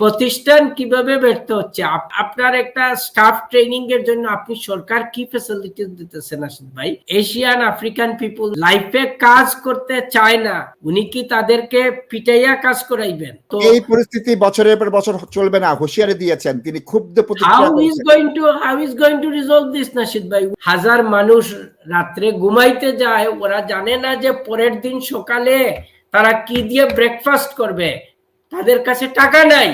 প্রতিষ্ঠান কীভাবে ব্যর্থ হচ্ছে? আপনার একটা স্টাফ ট্রেনিং এর জন্য আপনি সরকার কি ফ্যাসিলিটি দিতেছেন আশিদ ভাই? এশিয়ান আফ্রিকান পিপুল লাইফে কাজ করতে চায় না। উনি কি তাদেরকে পিটাইয়া কাজ করাইবেন? তো এই পরিস্থিতি বছরের পর বছর চলবে না হুঁশিয়ারি দিয়েছেন। তিনি ক্ষুব্ধ how is. Going to how is going to resolve this Nashid ভাই? হাজার মানুষ রাত্রে ঘুমাইতে যায় ওরা জানে না যে পরের দিন সকালে তারা কি দিয়ে ব্রেকফাস্ট করবে? তাদের কাছে টাকা নাই।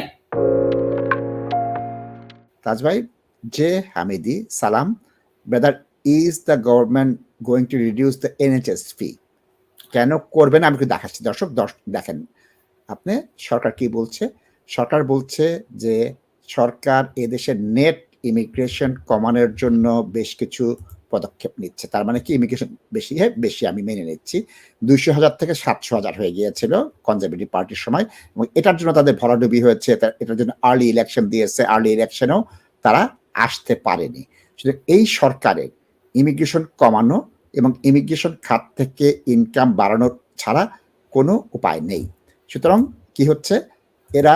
তাজ ভাই জে হামিদি সালাম brother is the government going to reduce the NHS fee কেন করবেন আমি একটু দেখাচ্ছি। দর্শক দর্শক দেখেন, আপনি সরকার কি বলছে? সরকার বলছে যে সরকার এদেশে নেট ইমিগ্রেশন কমানোর জন্য বেশ কিছু পদক্ষেপ নিচ্ছে। তার মানে কি ইমিগ্রেশন বেশি হয় বেশি আমি মেনে নিচ্ছি। দুইশো হাজার থেকে সাতশো হাজার হয়ে গিয়েছিল কনজারভেটিভ পার্টির সময় এবং এটার জন্য তাদের ভরাডুবি হয়েছে। এটার জন্য আর্লি ইলেকশন দিয়েছে। আর্লি ইলেকশনেও তারা আসতে পারেনি। এই সরকারের ইমিগ্রেশন কমানো এবং ইমিগ্রেশন খাত থেকে ইনকাম বাড়ানো ছাড়া কোনো উপায় নেই। সুতরাং কি হচ্ছে, এরা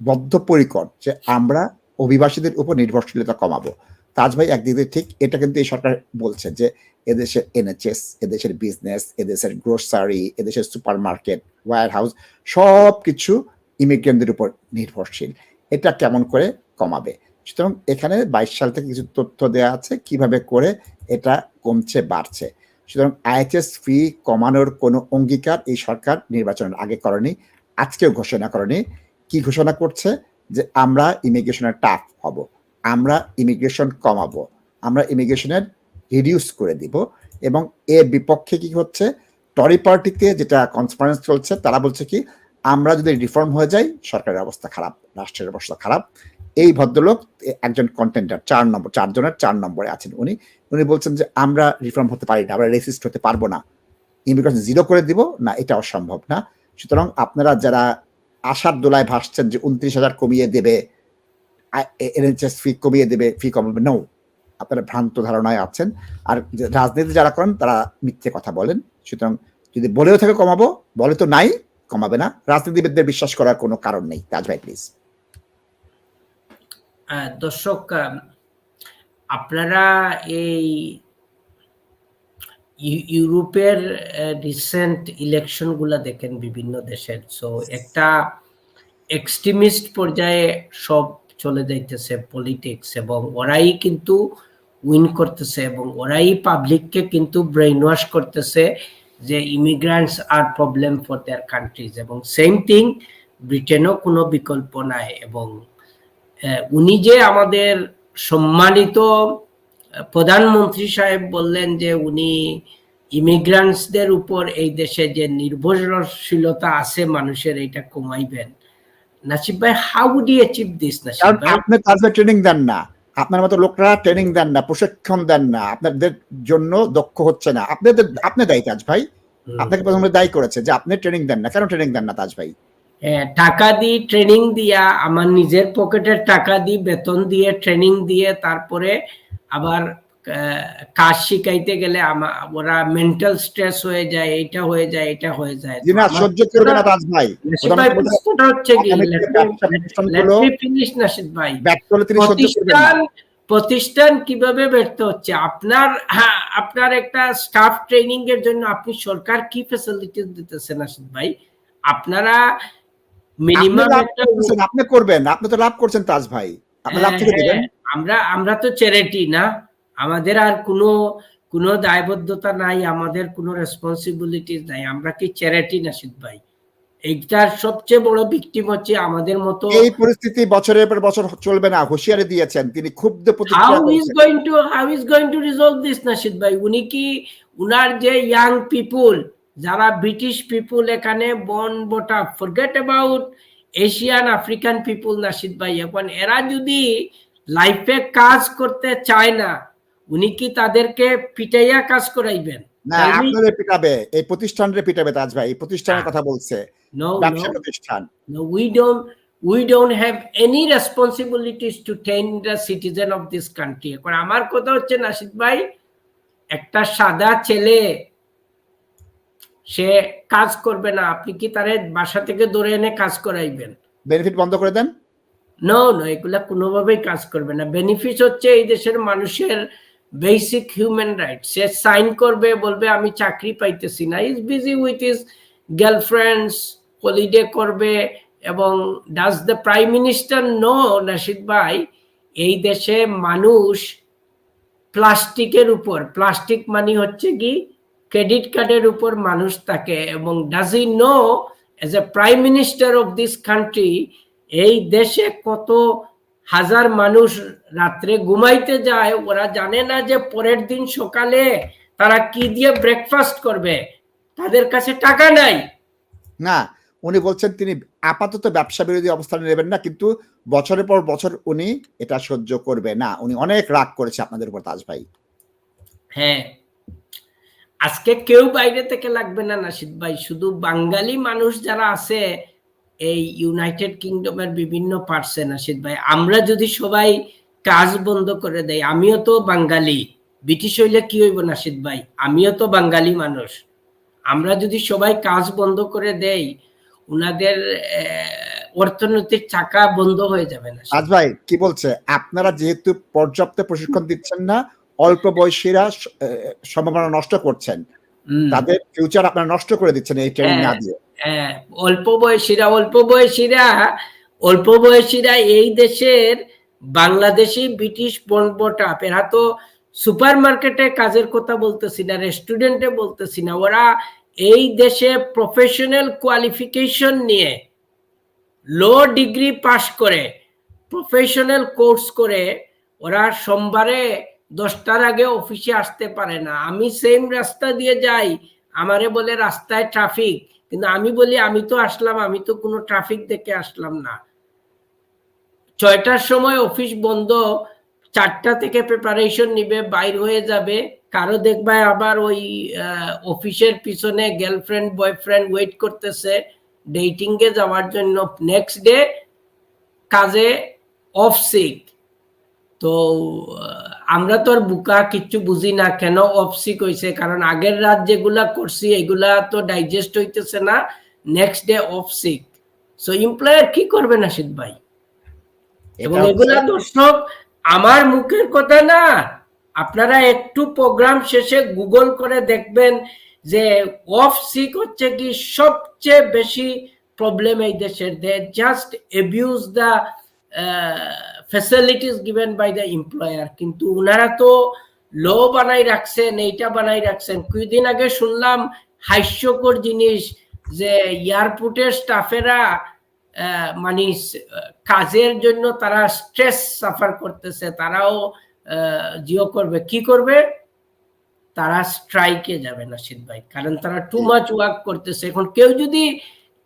বদ্ধপরিকর যে আমরা অভিবাসীদের উপর নির্ভরশীলতা কমাবো। তাজ ভাই একদিকে ঠিক, এটা কিন্তু এই সরকার বলছে যে এদেশের এনএচএস এদেশের বিজনেস এদেশের গ্রোসারি এদেশের সুপার মার্কেট ওয়ার হাউস সব কিছু ইমিগ্রেন্টদের উপর নির্ভরশীল। এটা কেমন করে কমাবে? সুতরাং এখানে বাইশ সাল থেকে কিছু তথ্য দেওয়া আছে, কীভাবে করে এটা কমছে, বাড়ছে। সুতরাং আইএচএস ফি কমানোর কোনো অঙ্গীকার এই সরকার নির্বাচনের আগে করেনি, আজকেও ঘোষণা করেনি। কি ঘোষণা করছে? যে আমরা ইমিগ্রেশনের টাফ হব। আমরা ইমিগ্রেশন কমাবো, আমরা ইমিগ্রেশনের রিডিউস করে দিব এবং এর বিপক্ষে কি হচ্ছে? টরি পার্টিতে যেটা কনফারেন্স চলছে, তারা বলছে কি, আমরা যদি রিফর্ম হয়ে যাই, সরকারের অবস্থা খারাপ, রাষ্ট্রের অবস্থা খারাপ। এই ভদ্রলোক একজন কন্টেন্টার চার নম্বর, চারজনের চার নম্বরে আছেন উনি। উনি বলছেন যে, আমরা রিফর্ম হতে পারি না, আমরা রেসিস্ট হতে পারব না। ইমিগ্রেশন জিরো করে দিব, না, এটা অসম্ভব না। সুতরাং আপনারা যারা আশার দোলায় ভাসছেন যে, উনত্রিশ হাজার কমিয়ে দেবে ফি কমিয়ে দেবে ফি কমাবে। নো আপনারা ভ্রান্ত ধারণায় আছেন। আর রাজনীতি যারা করেন, তারা মিথ্যে কথা বলেন। সুতরাং যদি বলেও থাকে কমাবো, বলে তো নাই, কমাবে না। রাজনীতিবিদদের বিশ্বাস করার কোনো কারণ নেই। তাজ ভাই প্লিজ দর্শক আপনারা এই ইউ- ইউরোপের রিসেন্ট ইলেকশনগুলা দেখেন বিভিন্ন দেশের। সো একটা এক্সট্রিমিস্ট পর্যায়ে সব চলে যাইতেছে পলিটিক্স এবং ওরাই কিন্তু উইন করতেছে এবং ওরাই পাবলিককে কিন্তু ব্রেইন ওয়াশ করতেছে যে ইমিগ্রান্টস আর প্রবলেম ফর দেয়ার কান্ট্রিজ এবং সেম থিং ব্রিটেনও কোনো বিকল্প নাই এবং উনি যে আমাদের সম্মানিত প্রধানমন্ত্রী সাহেব বললেন যে উনি ইমিগ্রান্টসদের উপর এই দেশে যে নির্ভরশীলতা আছে মানুষের, এটা কমাইবেন। নাসিব ভাই how you achieve this Nasib ভাই আপনি ভাই ট্রেনিং দেন না। আপনার মতো লোকরা ট্রেনিং দেন না প্রশিক্ষণ দেন না। আপনাদের জন্য দক্ষ হচ্ছে না। আপনাদের আপনি দায়ী তাজ ভাই। আপনাকে প্রথমে দায়ী করেছে যে আপনি ট্রেনিং দেন না। কেন ট্রেনিং দেন না তাজ ভাই? টাকা দিই ট্রেনিং দিয়া আমার নিজের পকেটের টাকা দিই বেতন দিয়ে ট্রেনিং দিয়ে তারপরে আবার কাজ শিখাইতে গেলে ওরা মেন্টাল স্ট্রেস হয়ে যায় এটা হয়ে যায় এটা হয়ে যায়। না সহ্য করবে না তাজ ভাই প্রশ্নটা হচ্ছে কি ফিনিশ নাসিদ ভাই। প্রতিষ্ঠান প্রতিষ্ঠান কীভাবে ব্যর্থ হচ্ছে? আপনার হ্যাঁ, আপনার একটা স্টাফ ট্রেনিং এর জন্য আপনি সরকার কি ফ্যাসিলিটি দিতেছেন নাসিদ ভাই? আপনারা আপনি মিনিমাম আপনি করবেন আপনি তো লাভ করছেন তাজ ভাই আপনি লাভ থেকে হ্যাঁ, দেবেন আমরা আমরা তো চ্যারিটি না। আমাদের আর কোনো কোনো দায়বদ্ধতা নাই আমাদের কোনো রেসপন্সিবিলিটিস নাই। আমরা কি চ্যারিটি নাসিদ ভাই? এইটার সবচেয়ে বড় ভিকটিম হচ্ছে আমাদের মতো এই পরিস্থিতি বছরের পর বছর চলবে না হুঁশিয়ারি দিয়েছেন। তিনি ক্ষুব্ধ how is going to how is going to resolve this Nasid ভাই? উনি কি উনার যে ইয়াং পিপুল যারা ব্রিটিশ পিপুল এখানে বন বোটা forget about Asian African people Nasid ভাই এখন এরা যদি লাইফে কাজ করতে চায় না উনি কি তাদেরকে পিটাইয়া কাজ করাইবেন? না আপনাদের পিটাবে এই প্রতিষ্ঠানরে পিটাবে তাজ ভাই এই প্রতিষ্ঠানের কথা বলছে ব্যবসা প্রতিষ্ঠান। No, we don't we don't have any responsibilities to train the citizen of this country. এখন আমার কথা হচ্ছে নাসিদ ভাই একটা সাদা ছেলে সে কাজ করবে না আপনি কি তারে বাসা থেকে ধরে এনে কাজ করাইবেন? বেনিফিট বন্ধ করে দেন? নো নো এগুলা কোনোভাবেই কাজ করবে না। বেনিফিট হচ্ছে এই দেশের মানুষের বেসিক হিউম্যান রাইট সে সাইন করবে, বলবে, আমি চাকরি পাইতেছি না। Is busy with is girlfriends holiday করবে এবং does the prime minister know Nasid ভাই, এই দেশে মানুষ প্লাস্টিকের উপর, প্লাস্টিক মানি হচ্ছে কি, ক্রেডিট কার্ডের উপর মানুষ থাকে এবং does he know as a prime minister of this country এই দেশে কত হাজার মানুষ রাত্রে ঘুমাইতে যায় ওরা জানে না যে পরের দিন সকালে তারা কি দিয়ে ব্রেকফাস্ট করবে। তাদের কাছে টাকা নাই। না উনি বলছেন তিনি আপাতত ব্যবসা বিরোধী অবস্থানে নেবেন না কিন্তু বছরের পর বছর উনি এটা সহ্য করবে না। উনি অনেক রাগ করেছে আপনাদের উপর তাজ ভাই। হ্যাঁ। আজকে কেউ বাইরে থেকে লাগবে না নাসিদ ভাই। শুধু বাঙালি মানুষ যারা আছে এই ইউনাইটেড কিংডমের বিভিন্ন পার্সে নাসিদ ভাই। আমরা যদি সবাই কাজ বন্ধ করে দেয় আমিও তো বাঙালি। ব্রিটিশ হইলে কি হইব নাসিদ ভাই? আমিও তো বাঙালি মানুষ। আমরা যদি সবাই কাজ বন্ধ করে দেই উনাদের অর্থনৈতিক চাকা বন্ধ হয়ে যাবে না তাজ ভাই কি বলছে? আপনারা যেহেতু পর্যাপ্ত প্রশিক্ষণ দিচ্ছেন না অল্প বয়সীরা সম্ভাবনা নষ্ট করছেন। তাদের ফিউচার আপনারা নষ্ট করে দিচ্ছেন এই ট্রেনিং না দিয়ে। হ্যাঁ, অল্প বয়সীরা অল্প বয়সীরা অল্প বয়সীরা এই দেশের বাংলাদেশি ব্রিটিশ বনবটাপ এরা তো সুপার মার্কেটে কাজের কথা বলতেছি না, রেস্টুরেন্টে বলতেছি না, ওরা এই দেশে প্রফেশনাল কোয়ালিফিকেশন নিয়ে লো ডিগ্রি পাশ করে প্রফেশনাল কোর্স করে, ওরা সোমবারে দশটার আগে অফিসে আসতে পারে না। আমি সেম রাস্তা দিয়ে যাই, আমারে বলে রাস্তায় ট্রাফিক কিন্তু আমি বলি, আমি তো আসলাম, আমি তো কোনো ট্রাফিক দেখে আসলাম না। ছয়টার সময় অফিস বন্ধ, চারটা থেকে প্রিপারেশন নিবে, বাইর হয়ে যাবে। কারও দেখবে আবার ওই অফিসের পিছনে গার্লফ্রেন্ড বয়ফ্রেন্ড ওয়েট করতেছে ডেটিং এ যাওয়ার জন্য। নেক্সট ডে কাজে অফ সিক তো আমরা তো আর বুকা কিচ্ছু বুঝি না কেন অফসিক হয়েছে কারণ আগের রাত যেগুলা করছি এগুলা তো ডাইজেস্ট হইতেছে না next day off sick so employer কি করবে নাসিদ ভাই? এবং এগুলা দর্শক আমার মুখের কথা না আপনারা একটু প্রোগ্রাম শেষে গুগল করে দেখবেন যে অফ সিক হচ্ছে কি সবচেয়ে বেশি প্রবলেম এই দেশের। They just abuse the facilities given by the employer কিন্তু ওনারা তো লো বানাই রাখছেন, এইটা বানাই রাখছেন। কিছুদিন আগে শুনলাম হাস্যকর জিনিস যে এয়ারপোর্টের স্টাফেরা মানে কাজের জন্য তারা স্ট্রেস সাফার করতেছে। তারাও জিও করবে। কি করবে? তারা স্ট্রাইকে যাবে, নাসিদ ভাই। কারণ তারা টু মাচ ওয়ার্ক করতেছে। এখন কেউ যদি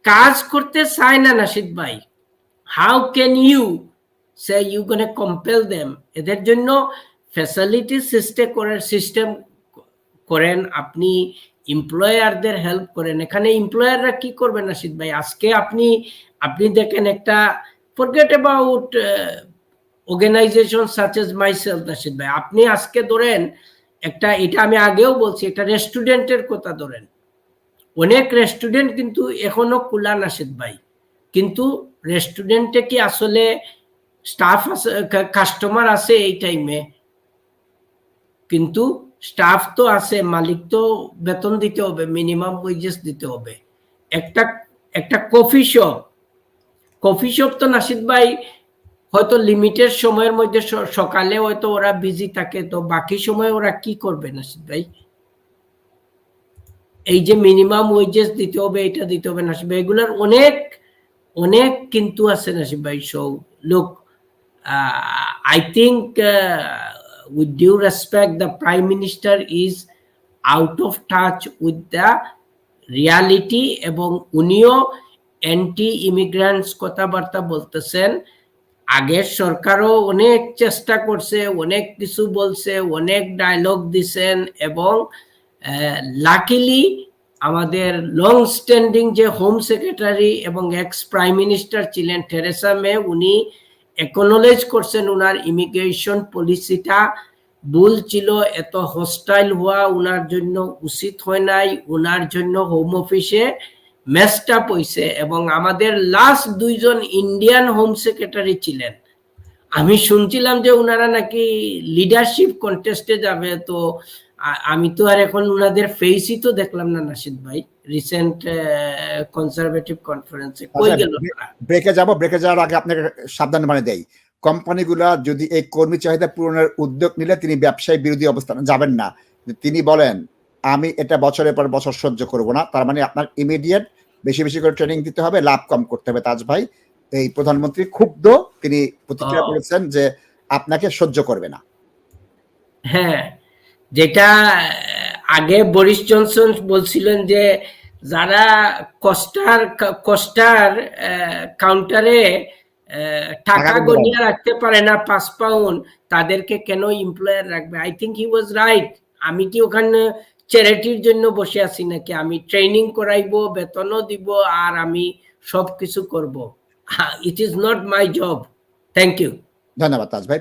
কাজ করতে চায় না, নাসিদ ভাই how can you say you gonna compel them এদের জন্য ফ্যাসিলিটি সিস্টেম করার সিস্টেম করেন আপনি এমপ্লয়ারদের হেল্প করেন। এখানে এমপ্লয়াররা কি করবে নাসিদ ভাই? আজকে আপনি আপনি দেখেন একটা forget about organisation such as myself Nasid ভাই। আপনি আজকে ধরেন একটা, এটা আমি আগেও বলছি, একটা রেস্টুরেন্টের কথা ধরেন। অনেক রেস্টুরেন্ট কিন্তু এখনও খোলা নাসিদ ভাই। কিন্তু রেস্টুরেন্টে কি আসলে স্টাফ আছে কাস্টমার আছে এই টাইমে কিন্তু স্টাফ তো আছে মালিক তো বেতন দিতে হবে মিনিমাম ওয়েজেস দিতে হবে। একটা একটা কফি শপ কফি শপ তো নাসিদ ভাই হয়তো লিমিটেড সময়ের মধ্যে সকালে হয়তো ওরা বিজি থাকে, তো বাকি সময় ওরা কি করবে নাসিদ ভাই? এই যে মিনিমাম ওয়েজেস দিতে হবে, এটা দিতে হবে নাসিব ভাই। এগুলার অনেক অনেক কিন্তু আছে নাসিব ভাই। So look I think with due respect the prime minister is out of touch with the reality এবং উনিও অ্যান্টি ইমিগ্রান্টস কথাবার্তা বলতেছেন। আগের সরকারও অনেক চেষ্টা করছে, অনেক কিছু বলছে, অনেক ডায়লগ দিছেন এবং লাকিলি আমাদের লং স্ট্যান্ডিং যে হোম সেক্রেটারি এবং এক্স প্রাইম মিনিস্টার ছিলেন টেরেসা মে উনি একনোলেজ করছেন উনার ইমিগ্রেশন পলিসিটা ভুল ছিল, এত হস্টাইল হওয়া উনার জন্য উচিত হয় নাই, উনার জন্য হোম অফিসে মেসড আপ হইছে এবং আমাদের লাস্ট দুইজন ইন্ডিয়ান হোম সেক্রেটারি ছিলেন। আমি শুনছিলাম যে ওনারা নাকি লিডারশিপ কন্টেস্টে যাবে, তো আমি তো আর এখন ওনাদের ফেসই তো দেখলাম না নাসিদ ভাই। রিসেন্ট কনজারভেটিভ কনফারেন্সে কই গেল ব্রেকে যাব ব্রেকে যাওয়ার আগে আপনাকে সাবধান মানে দেই। কোম্পানিগুলা যদি এই কর্মী চাহিদা পূরণের উদ্যোগ নিলে তিনি ব্যবসায়ী বিরোধী অবস্থানে যাবেন না। তিনি বলেন আমি এটা বছরের পর বছর সহ্য করব না। তার মানে আপনার ইমিডিয়েট বেশি বেশি করে ট্রেনিং দিতে হবে লাভ কম করতে হবে তাজ ভাই। এই প্রধানমন্ত্রী ক্ষুব্ধ তিনি প্রতিক্রিয়া করেছেন যে আপনাকে সহ্য করবে না। হ্যাঁ যেটা আগে বরিস জনসন বলছিলেন যে যারা কস্টার কস্টার কাউন্টারে টাকা গনিয়ে রাখতে পারে না পাঁচ পাউন্ড তাদেরকে কেন এমপ্লয়ার রাখবে? I think he was right আমি কি ওখানে চ্যারিটির জন্য বসে আছি নাকি? আমি ট্রেনিং করাইবো বেতনও দিব আর আমি সব কিছু করব it is not my job thank you ধন্যবাদ তাজ ভাই